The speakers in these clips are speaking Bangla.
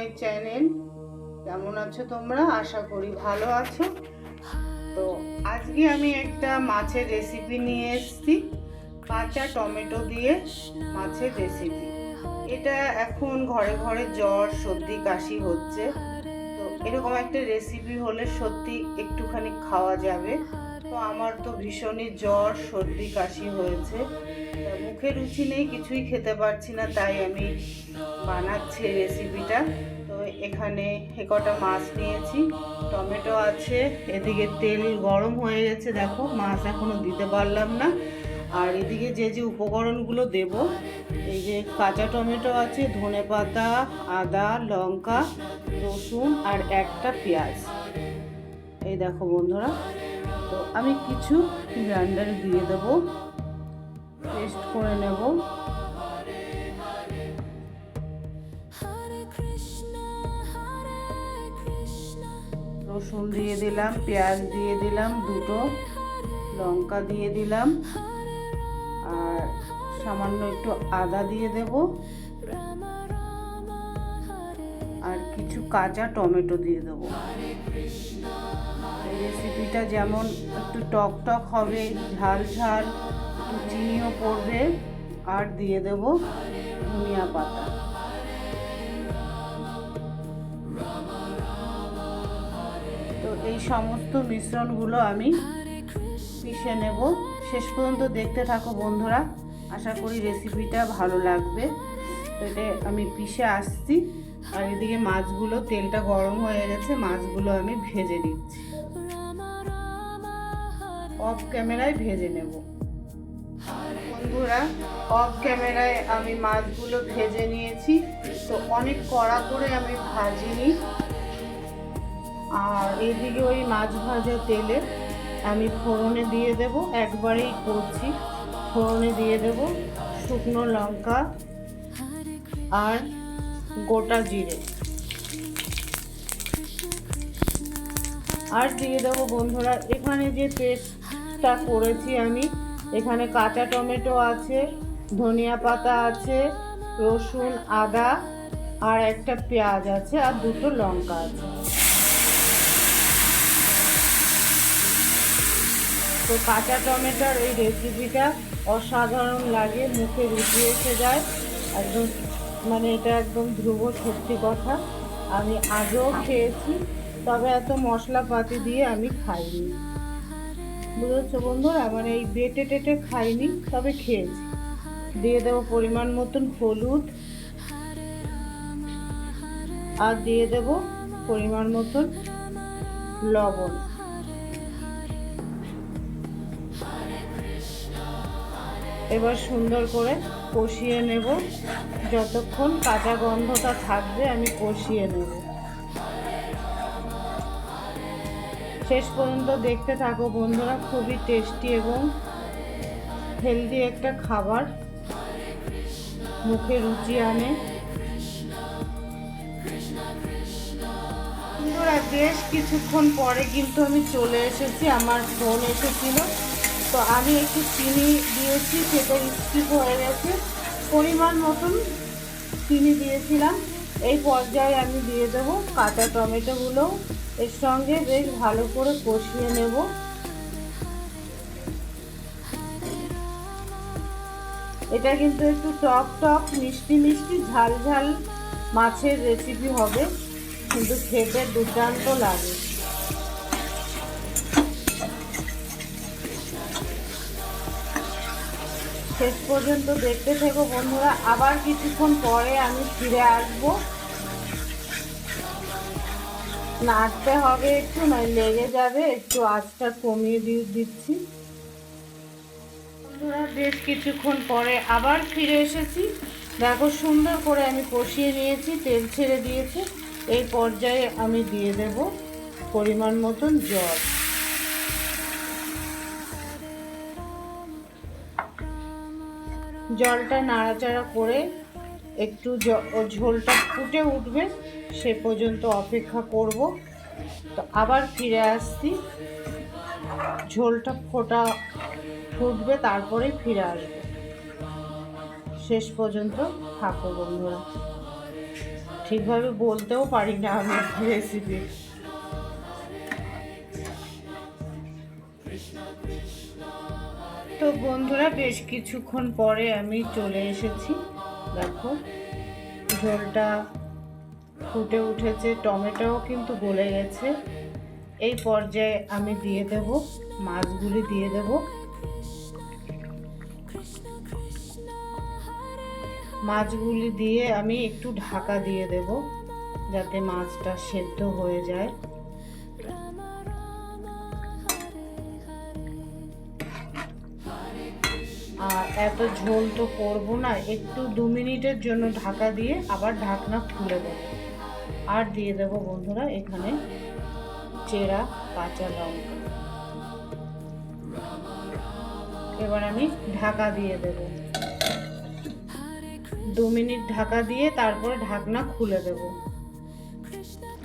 My channel. কেমন আছো তোমরা? আশা করি ভালো আছো। তো আজকে আমি একটা মাছের রেসিপি নিয়ে এসেছি। কাঁচা টমেটো দিয়ে মাছের রেসিপি এটা এখন ঘরে ঘরে জ্বর, সর্দি, কাশি হচ্ছে। তো এরকম একটা রেসিপি হলে সত্যি একটুখানি খাওয়া যাবে। তো আমার তো ভীষণই জ্বর, সর্দি, কাশি হয়েছে। মুখে রুচি নেই, কিছুই খেতে পারছি না, তাই আমি বানাচ্ছি রেসিপিটা এখানে কটা মাছ নিয়েছি। টমেটো আছে, এদিকে তেল গরম হয়ে গেছে, দেখো মাছ এখনও দিতে পারলাম না। আর এদিকে যে যে উপকরণগুলো দেব, এই যে কাঁচা টমেটো আছে, ধনে পাতা, আদা, লঙ্কা, রসুন আর একটা পেঁয়াজ। এই দেখো বন্ধুরা, তো আমি কিছু গ্রাইন্ডারে দিয়ে দেবো, পেস্ট করে নেব। রসুন দিয়ে দিলাম, পেঁয়াজ দিয়ে দিলাম, দুটো লঙ্কা দিয়ে দিলাম, আর সামান্য একটু আদা দিয়ে দেব। আর কিছু কাঁচা টমেটো দিয়ে দেবো। রেসিপিটা যেমন একটু টক টক হবে, ঝাল ঝাল চিনিও পড়বে, আর দিয়ে দেব ধনিয়া পাতা। এই সমস্ত মিশ্রণগুলো আমি পিষে নেব। শেষ পর্যন্ত দেখতে থাকো বন্ধুরা। আশা করি রেসিপিটা ভালো লাগবে। তো এটা আমি পিষে আসছি। আর এদিকে মাছগুলো, তেলটা গরম হয়ে গেছে, মাছগুলো আমি ভেজে নিচ্ছি। অফ ক্যামেরায় ভেজে নেব। বন্ধুরা অফ ক্যামেরায় আমি মাছগুলো ভেজে নিয়েছি। তো অনেক কড়া করে আমি ভাজিনি। আর এদিকে ওই মাছ ভাজা তেলে আমি ফোড়নে দিয়ে দেব, একবারেই করছি। ফোড়নে দিয়ে দেব শুকনো লঙ্কা আর গোটা জিরে। আর দিয়ে দেবো বন্ধুরা, এখানে যে পেস্টটা করেছি আমি, এখানে কাঁচা টমেটো আছে, ধনিয়া পাতা আছে, রসুন, আদা আর একটা পেঁয়াজ আছে আর দুটো লঙ্কা আছে। তো কাঁচা টমেটোর এই রেসিপিটা অসাধারণ লাগে, মুখে রুচি এসে যায়। একদম মানে এটা একদম ধ্রুব সত্যি কথা। আমি আগেও খেয়েছি, তবে এত মশলাপাতি দিয়ে আমি খাইনি। বুঝেছ বন্ধুরা? মানে এই বেটে টেটে খাইনি, তবে খেয়েছি। দিয়ে দেবো পরিমাণ মতন হলুদ। আর দিয়ে দেব পরিমাণ মতন লবণ। এবার সুন্দর করে কষিয়ে নেব। যতক্ষণ কাঁচা গন্ধটা থাকবে, আমি কষিয়ে নেব। শেষ পর্যন্ত দেখতে থাকো বন্ধুরা, খুবই টেস্টি এবং হেলদি একটা খাবার। মুখে রুচি আনে। বেশ কিছুক্ষণ পরে কিন্তু আমি চলে এসেছি, আমার ফোন এসেছিল। তো আমি একটু চিনি দিয়েছি সেটা স্কিপ হয়ে গেছে। পরিমাণ মতন চিনি দিয়েছিলাম। এই পর্যায়ে আমি দিয়ে দেবো কাঁচা টমেটোগুলো। এর সঙ্গে বেশ ভালো করে কষিয়ে নেব। এটা কিন্তু একটু টক টক, মিষ্টি মিষ্টি, ঝাল ঝাল মাছের রেসিপি হবে। কিন্তু খেতে দুর্দান্ত লাগে। শেষ পর্যন্ত দেখতে থেকো বন্ধুরা, আবার কিছুক্ষণ পরে আমি ফিরে আসব। নাড়তে হবে একটু, নয় লেগে যাবে, একটু আঁচটা কমিয়ে দিয়ে দিচ্ছি। বন্ধুরা, বেশ কিছুক্ষণ পরে আবার ফিরে এসেছি। দেখো, সুন্দর করে আমি কষিয়ে নিয়েছি, তেল ছেড়ে দিয়েছি। এই পর্যায়ে আমি দিয়ে দেব পরিমাণ মতন জল। জলটা নাড়াচাড়া করে একটু ঝোলটা ফুটে উঠবে, সে পর্যন্ত অপেক্ষা করব। তো আবার ফিরে আসছি। ঝোলটা ফোটা ফুটবে, তারপরে ফিরে আসব। শেষ পর্যন্ত থাকো বন্ধুরা। ঠিকভাবে বলতেও পারি না আমি রেসিপি তো বন্ধুরা, বেশ কিছুক্ষণ পরে আমি চলে এসেছি। দেখো, ঝোলটা ফুটে উঠেছে, টমেটোও কিন্তু গলে গেছে। এই পর্যায়ে আমি দিয়ে দেব, মাছগুলি দিয়ে দেব। মাছগুলি দিয়ে আমি একটু ঢাকা দিয়ে দেব, যাতে মাছটা সেদ্ধ হয়ে যায়। এত ঝোল তো করব না, একটু দু মিনিটের জন্য ঢাকা দিয়ে আবার ঢাকনা খুলে দেবো। আর দিয়ে দেবো বন্ধুরা এখানে চেরা কাঁচা লঙ্কা। এবার আমি ঢাকা দিয়ে দেব। দু মিনিট ঢাকা দিয়ে তারপরে ঢাকনা খুলে দেব।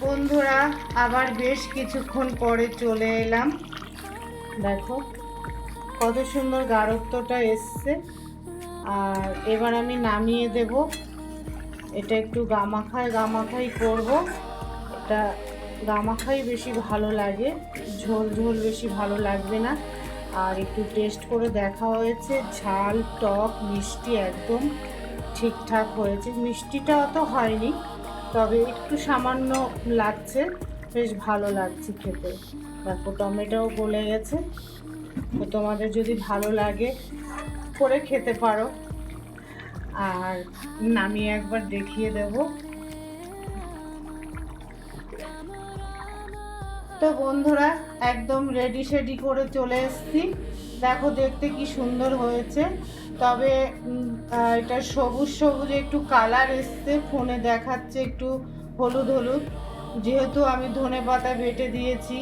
বন্ধুরা, আবার বেশ কিছুক্ষণ পরে চলে এলাম। দেখো কত সুন্দর গাঢ়ত্বটা এসছে। আর এবার আমি নামিয়ে দেব। এটা একটু গামাখায় গামাখাই করব। এটা গামাখাই বেশি ভালো লাগে, ঝোল ঝোল বেশি ভালো লাগবে না। আর একটু টেস্ট করে দেখা হয়েছে, ঝাল, টক, মিষ্টি একদম ঠিকঠাক হয়েছে। মিষ্টিটা অত হয়নি, তবে একটু সামান্য লাগছে, বেশ ভালো লাগছে খেতে। দেখো টমেটোও গলে গেছে। তোমাদের যদি ভালো লাগে করে খেতে পারো। আর নামিয়ে একবার দেখিয়ে দেব। তো বন্ধুরা, একদম রেডি সেডি করে চলে এসছি। দেখো দেখতে কি সুন্দর হয়েছে। তবে এটা সবুজ সবুজ একটু কালার এসছে। ফোনে দেখাচ্ছে একটু হলুদ হলুদ। যেহেতু আমি ধনে পাতা বেটে দিয়েছি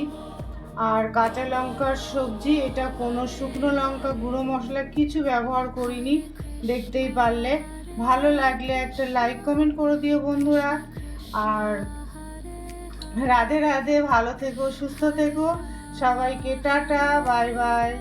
আর কাঁচা লঙ্কার সবজি, এটা কোনো শুকনো লঙ্কা, গুঁড়ো মশলা কিছু ব্যবহার করিনি, দেখতেই পারলে। ভালো লাগলে একটা লাইক কমেন্ট করে দিও বন্ধুরা। আর রাধে রাধে, ভালো থেকো, সুস্থ থেকো। সবাইকে টাটা, বাই বাই।